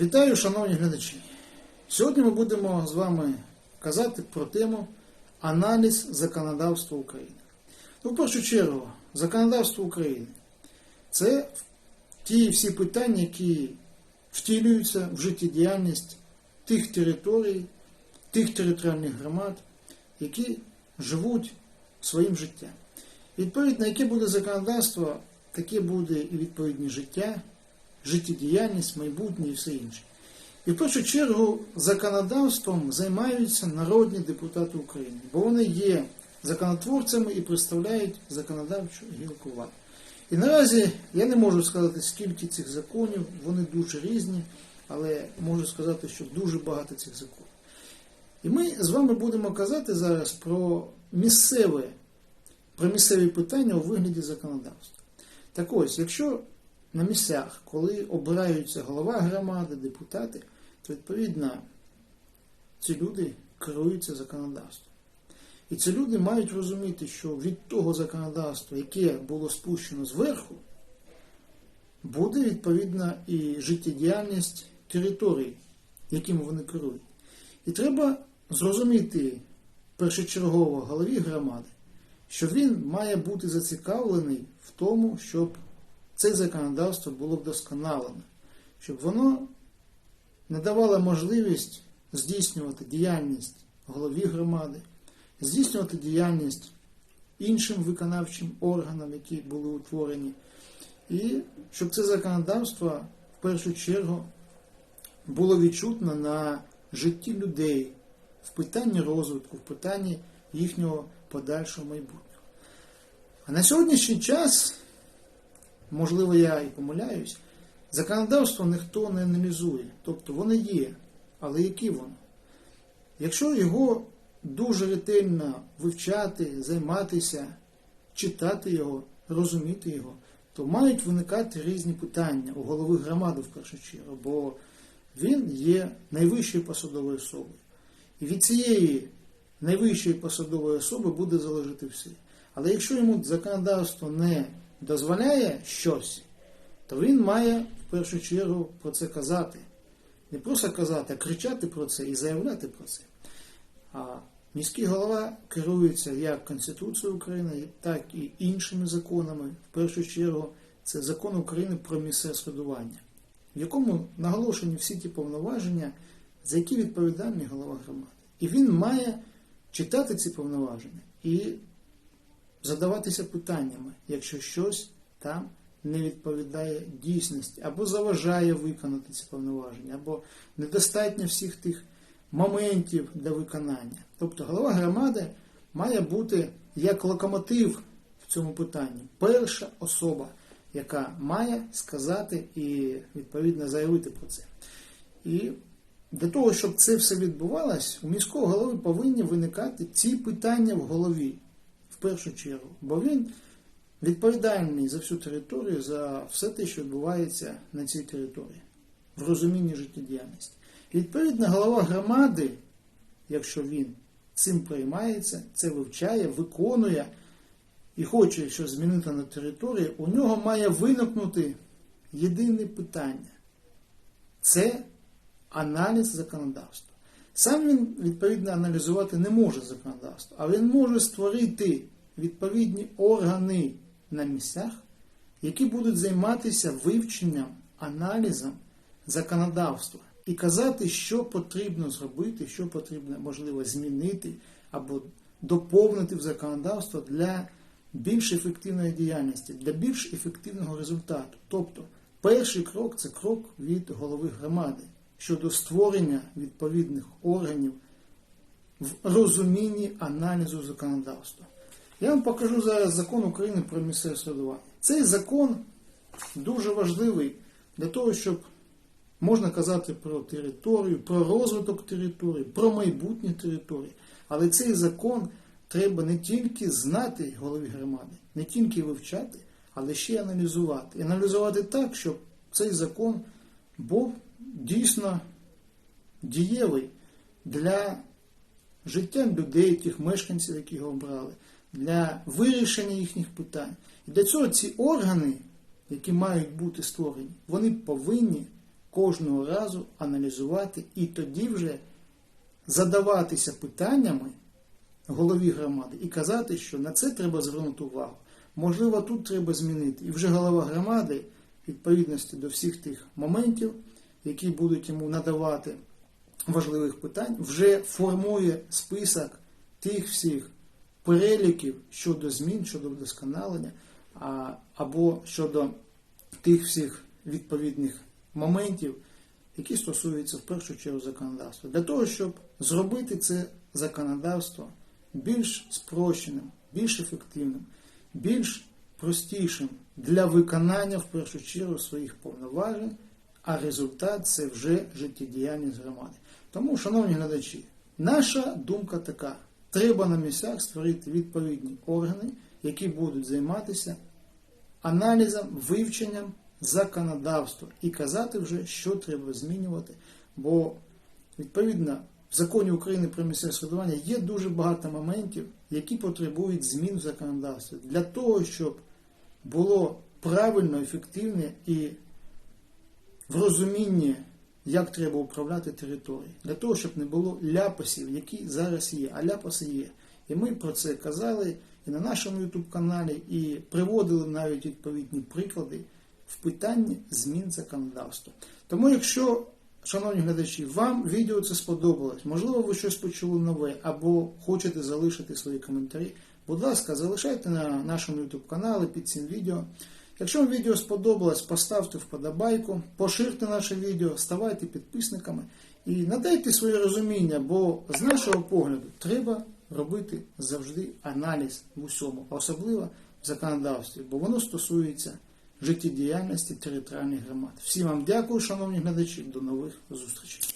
Вітаю, шановні глядачі! Сьогодні ми будемо з вами казати про тему аналіз законодавства України. Ну, в першу чергу, законодавство України це ті всі питання, які втілюються в життєдіяльність тих територій, тих територіальних громад, які живуть своїм життям. Відповідно, яке буде законодавство, таке буде і відповідне життя, життєдіяльність, майбутнє і все інше. І в першу чергу законодавством займаються народні депутати України, бо вони є законотворцями і представляють законодавчу гілку влади. І наразі я не можу сказати, скільки цих законів, вони дуже різні, але можу сказати, що дуже багато цих законів. І ми з вами будемо казати зараз про місцеве, про місцеві питання у вигляді законодавства. Так ось, якщо на місцях, коли обираються голова громади, депутати, то відповідно ці люди керуються законодавством. І ці люди мають розуміти, що від того законодавства, яке було спущено зверху, буде відповідна і життєдіяльність територій, якими вони керують. І треба зрозуміти першочергово голові громади, що він має бути зацікавлений в тому, щоб це законодавство було вдосконалено, щоб воно надавало можливість здійснювати діяльність голові громади, здійснювати діяльність іншим виконавчим органам, які були утворені, і щоб це законодавство в першу чергу було відчутно на житті людей в питанні розвитку, в питанні їхнього подальшого майбутнього. А на сьогоднішній час, можливо, я і помиляюсь, законодавство ніхто не аналізує. Тобто воно є, але які воно? Якщо його дуже ретельно вивчати, займатися, читати його, розуміти його, то мають виникати різні питання у голови громади в першу чергу, бо він є найвищою посадовою особою. І від цієї найвищої посадової особи буде залежати все. Але якщо йому законодавство не дозволяє щось, то він має в першу чергу про це казати. Не просто казати, а кричати про це і заявляти про це. А міський голова керується як Конституцією України, так і іншими законами. В першу чергу, це закон України про місцеве самоврядування, в якому наголошені всі ті повноваження, за які відповідальний голова громади. І він має читати ці повноваження і задаватися питаннями, якщо щось там не відповідає дійсності, або заважає виконати ці повноваження, або недостатньо всіх тих моментів для виконання. Тобто голова громади має бути як локомотив в цьому питанні, перша особа, яка має сказати і відповідно заявити про це. І для того, щоб це все відбувалось, у міського голови повинні виникати ці питання в голові першу чергу, бо він відповідальний за всю територію, за все те, що відбувається на цій території, в розумінні життєдіяльності. І відповідно, голова громади, якщо він цим приймається, це вивчає, виконує і хоче щось змінити на території, у нього має виникнути єдине питання це аналіз законодавства. Сам він, відповідно, аналізувати не може законодавство, а він може створити відповідні органи на місцях, які будуть займатися вивченням, аналізом законодавства і казати, що потрібно зробити, що потрібно, можливо, змінити або доповнити в законодавство для більш ефективної діяльності, для більш ефективного результату. Тобто, перший крок це крок від голови громади щодо створення відповідних органів в розумінні аналізу законодавства. Я вам покажу зараз закон України про місцеве самоврядування. Цей закон дуже важливий для того, щоб можна казати про територію, про розвиток території, про майбутнє території. Але цей закон треба не тільки знати голові громади, не тільки вивчати, але ще й аналізувати. І аналізувати так, щоб цей закон був дійсно дієвий для життя людей, тих мешканців, які його обрали, для вирішення їхніх питань. І для цього ці органи, які мають бути створені, вони повинні кожного разу аналізувати і тоді вже задаватися питаннями голові громади і казати, що на це треба звернути увагу. Можливо, тут треба змінити. І вже голова громади, відповідності до всіх тих моментів, які будуть йому надавати важливих питань, вже формує список тих всіх переліків щодо змін, щодо вдосконалення, або щодо тих всіх відповідних моментів, які стосуються в першу чергу законодавства, для того, щоб зробити це законодавство більш спрощеним, більш ефективним, більш простішим для виконання в першу чергу своїх повноважень, а результат це вже життєдіяльність громади. Тому, шановні глядачі, наша думка така: треба на місцях створити відповідні органи, які будуть займатися аналізом, вивченням законодавства і казати вже, що треба змінювати. Бо, відповідно, в законі України про місцеве самоврядування є дуже багато моментів, які потребують змін в законодавстві для того, щоб було правильно, ефективне і в розумінні, як треба управляти територією, для того, щоб не було ляпасів, які зараз є, а ляпаси є. І ми про це казали і на нашому YouTube каналі, і приводили навіть відповідні приклади в питанні змін законодавства. Тому, якщо, шановні глядачі, вам відео це сподобалось, можливо, ви щось почули нове, або хочете залишити свої коментарі, будь ласка, залишайте на нашому YouTube каналі під цим відео. Якщо вам відео сподобалось, поставте вподобайку, поширте наше відео, ставайте підписниками і надайте своє розуміння, бо з нашого погляду треба робити завжди аналіз в усьому, особливо в законодавстві, бо воно стосується життєдіяльності територіальних громад. Всім вам дякую, шановні глядачі, до нових зустрічей.